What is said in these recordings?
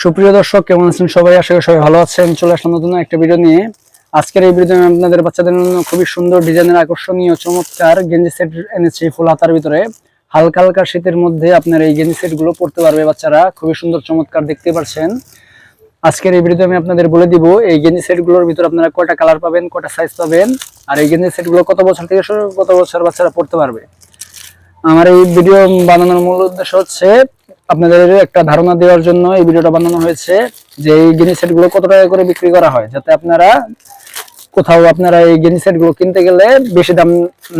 সুপ্রিয় দর্শক, কেমন আছেন সবাই? আশা করি সবাই ভালো আছেন। চলে আসলাম নতুন একটা ভিডিও নিয়ে। আজকের এই ভিডিওতে আমি আপনাদের বাচ্চাদের জন্য খুবই সুন্দর ডিজাইনের আকর্ষণীয়, চমৎকার গেঞ্জি সেট এনেছি ফুল হাতার ভিতরে। হালকা হালকা শীতের মধ্যে আপনার এই গেঞ্জি সেটগুলো পড়তে পারবে বাচ্চারা। খুবই সুন্দর, চমৎকার দেখতে পাচ্ছেন। আজকের এই ভিডিওতে আমি আপনাদের বলে দিব, এই গেঞ্জি সেটগুলোর ভিতরে আপনারা কয়টা কালার পাবেন, কয়টা সাইজ পাবেন, আর এই গেঞ্জি সেটগুলো কত বছর থেকে শুরু, কত বছর বাচ্চারা পড়তে পারবে? আমার এই ভিডিও বানানোর মূল উদ্দেশ্য হচ্ছে আপনাদের একটা ধারণা দেওয়ার জন্য এই ভিডিওটা বানানো হয়েছে যে এই গেঞ্জি সেটগুলো কত টাকা করে বিক্রি করা হয়, যাতে আপনারা কোথাও আপনারা এই গেঞ্জি সেটগুলো কিনতে গেলে বেশি দাম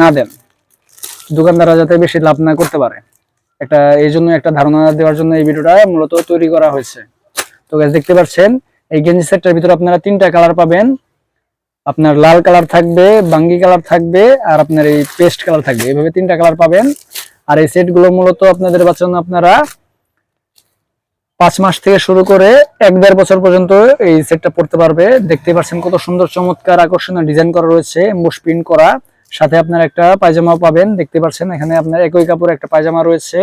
না দেন। দোকানদাররা যাতে বেশি লাভ না করতে পারে। একটা, এই জন্য একটা ধারণা দেওয়ার জন্য এই ভিডিওটা মূলত তৈরি করা হয়েছে। তো গাছ দেখতে পাচ্ছেন, এই গেঞ্জি সেটটার ভিতরে আপনারা তিনটা কালার পাবেন। আপনার লাল কালার থাকবে, বাঙ্গি কালার থাকবে, আর আপনার এই পেস্ট কালার থাকবে। এইভাবে তিনটা কালার পাবেন। আর এই সেটগুলো মূলত আপনাদের বাচ্চার জন্য আপনারা পাঁচ মাস থেকে শুরু করে এক দেড় বছর পর্যন্ত এই সেটটা পড়তে পারবে। দেখতে পাচ্ছেন কত সুন্দর, চমৎকার, আকর্ষণীয় ডিজাইন করা রয়েছে, এমবোস প্রিন্ট করা। সাথে আপনার একটা পায়জামা পাবেন। দেখতে পাচ্ছেন এখানে আপনার একই কাপড় একটা পায়জামা রয়েছে।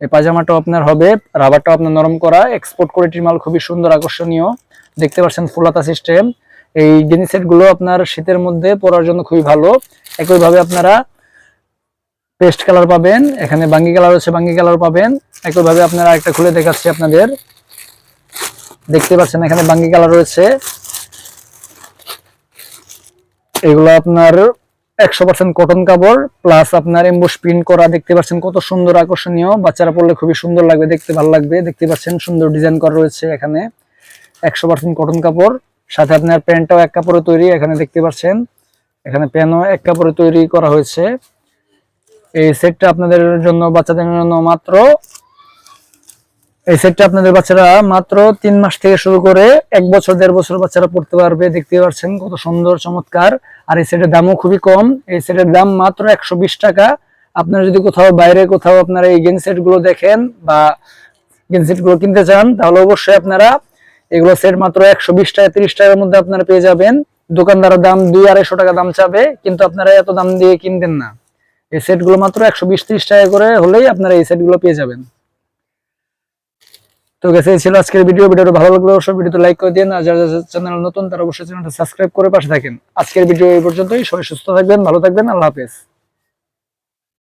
এই পায়জামাটাও আপনার হবে। রাবারটাও আপনার নরম করা। এক্সপোর্ট কোয়ালিটির মাল খুবই সুন্দর, আকর্ষণীয়। দেখতে পাচ্ছেন ফুলাতা সিস্টেম এই গেঞ্জি সেটগুলো আপনার শীতের মধ্যে পরার জন্য খুবই ভালো। একইভাবে আপনারা পেস্ট কালার পাবেন, এখানে বাঙ্গি কালার হচ্ছে বাঙ্গি কালার পাবেন। একইভাবে আপনারা একটা খুলে দেখাচ্ছি আপনাদের। দেখতে পাচ্ছেন এখানে বাঙ্গি কালার রয়েছে। এগুলো আপনার একশো পার্সেন্ট কটন কাপড় প্লাস আপনার এমবোস প্রিন্ট করা, দেখতে পাচ্ছেন কত সুন্দর আকর্ষণীয়। বাচ্চারা পড়লে খুবই সুন্দর লাগবে, দেখতে ভালো লাগবে। দেখতে পাচ্ছেন সুন্দর ডিজাইন করা রয়েছে এখানে। একশো পার্সেন্ট কটন কাপড়। সাথে আপনার প্যান্টটাও এক কাপড়ে তৈরি, এখানে দেখতে পাচ্ছেন। এখানে প্যানও এক কাপড়ে তৈরি করা হয়েছে। এই সেটটা আপনাদের জন্য, বাচ্চাদের জন্য মাত্র। এই সেটটা আপনাদের বাচ্চারা মাত্র তিন মাস থেকে শুরু করে এক বছর, দেড় বছর বাচ্চারা পড়তে পারবে। দেখতে পাচ্ছেন কত সুন্দর, চমৎকার। আর এই সেটের দামও খুবই কম। এই সেটের দাম মাত্র একশো বিশ টাকা। আপনারা যদি কোথাও বাইরে, কোথাও আপনারা এই গেম সেটগুলো দেখেন বা গেম সেটগুলো কিনতে চান, তাহলে অবশ্যই আপনারা এগুলো সেট মাত্র একশো বিশ টাকা, তিরিশ টাকার মধ্যে আপনারা পেয়ে যাবেন। দোকানদারের দাম দুই আড়াইশো টাকা দাম চাবে, কিন্তু আপনারা এত দাম দিয়ে কিনবেন না। এই সেটগুলো মাত্র একশো বিশ, ত্রিশ টাকা করে হলেই আপনারা এই সেটগুলো পেয়ে যাবেন। তো গেছে এই ছিল আজকের ভিডিও ভিডিওটা ভালো লাগলে অবশ্যই ভিডিওতে লাইক করে দিন, আর যারা চ্যানেল নতুন, তারা অবশ্যই চ্যানেলটা সাবস্ক্রাইব করে পাশে থাকেন। আজকের ভিডিও এই পর্যন্তই। সবাই সুস্থ থাকবেন, ভালো থাকবেন, আল্লাহ হাফেজ।